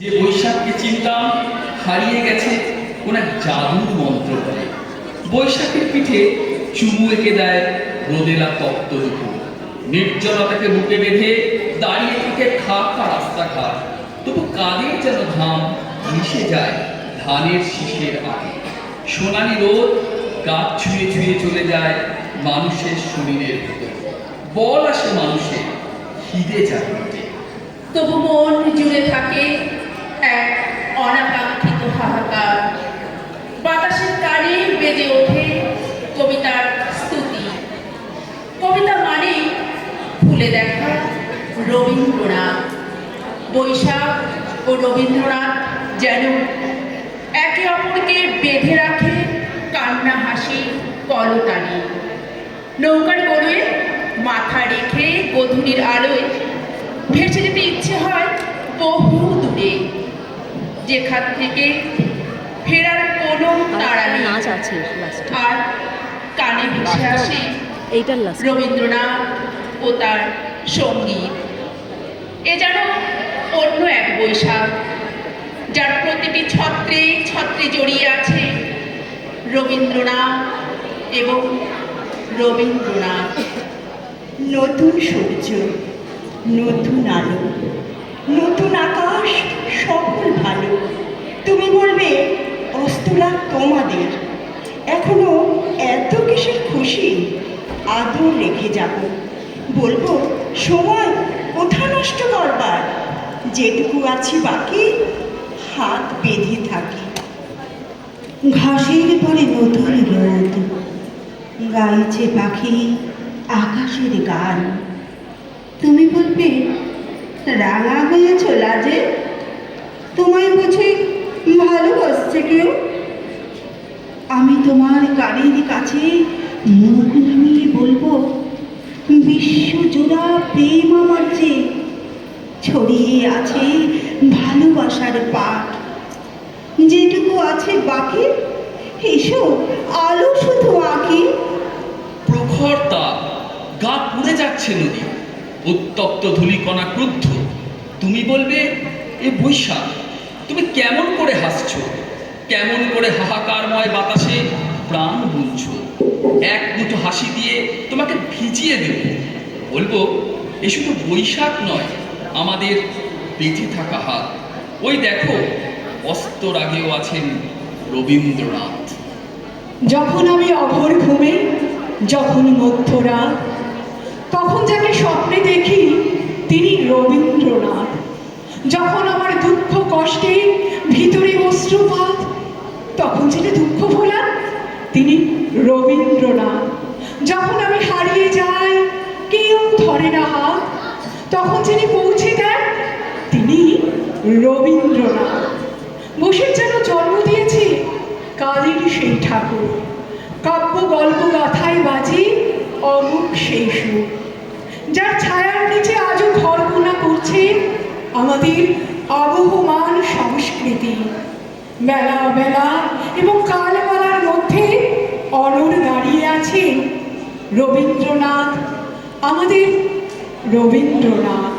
যে বৈশাখকে চিনতাম, হারিয়ে গেছে এক জাদুর মন্ত্র বৈশাখের পিঠে চুমু এঁকে দেয় রোদেলা তপ্ত দুপুর নির্জনতাকে বুকে বেঁধে দাঁড়িয়ে থেকে খাকা রাস্তাঘাট। তবু কাদের যেন ধাম মিশে যায় ধানের শীষের আগে সোনালি রোদ গাছ ছুঁয়ে ছুঁয়ে চলে যায় মানুষের শরীরের ভেতর। বল আসে মানুষের, খিদে যায় তবু মন ভুলে দেখা রবীন্দ্রনাথ। বৈশাখ ও রবীন্দ্রনাথ যেন একে অপরকে বেঁধে রাখে কান্না হাসি কলতানি নৌকার গড়ুয়ে মাথা রেখে গধূলির আলোয় ভেসে যেতে ইচ্ছে হয় বহু দূরে যেখান থেকে ফেরার কোনো নেই নাচ আছে আর কানে ভেসে আসে রবীন্দ্রনাথ। ও তার সংগীত এ যেন অন্য এক বৈশাখ, যার প্রতিটি ছত্রে ছত্রে জড়িয়ে আছে রবীন্দ্রনাথ এবং রবীন্দ্রনাথ। নতুন সূর্য, নতুন আলো, নতুন আকাশ, সকল ভালো। তুমি বলবে অস্তরা তোমাদের। এখনও এত কিসের খুশি? আদর রেখে যাব। বলব, সময় কোথা নষ্ট করবার? যেটুকু আছি বাকি, হাত বেঁধে থাকি। ঘাসের পরে নতুন রোদ, গাইছে পাখি আকাশের গান। তুমি বলবে, রাঙা হয়েছ লাজে তোমায় বুঝি ভালোবাসছে কেউ? আমি তোমার গাড়ির কাছে মুখ নামিয়ে বলব বিশ্বজোড়া প্রেম আমার যে ছড়িয়ে আছে ভালোবাসার পাঠ। যেটুকু আছে বাকি, এসো আলো শুধু আঁকি। প্রখর তাপ গা পুড়ে যাচ্ছে নদী। উত্তপ্ত ধূলিকণা ক্রুদ্ধ। তুমি বলবে, এ বৈশাখ, তুমি কেমন করে হাসছো? কেমন করে হাহাকারময় বাতাসে প্রাণ এক দুটো হাসি দিয়ে তোমাকে ভিজিয়ে দেব। বলব, এ শুধু বৈশাখ নয়, আমাদের বেঁচে থাকা হাত। ওই দেখো অস্তর আগেও আছেন রবীন্দ্রনাথ। যখন আমি অঘর ঘুমে, যখন মধ্যরাত তখন যাকে স্বপ্নে দেখি, তিনি রবীন্দ্রনাথ। যখন আমার দুঃখ কষ্টে ভিতরে অশ্রুপাত, তখন যিনি দুঃখ ভোলান তিনি রবীন্দ্রনাথ। যখন আমি হারিয়ে যাই, কেউ ধরে না হাত। তখন যিনি পৌঁছে দেন, তিনি রবীন্দ্রনাথ। বসের যেন জন্ম দিয়েছে, কালের সেই ঠাকুর। কাব্য গল্প গাথায় বাজে অমুক সেই সুর। যার ছায়ার নিচে আজও ঘরকোনা করছে আমাদের আবহমান সংস্কৃতি। মেলা বেলা এবং মধ্যে অনর দাঁড়িয়ে আছেন রবীন্দ্রনাথ আমাদের রবীন্দ্রনাথ।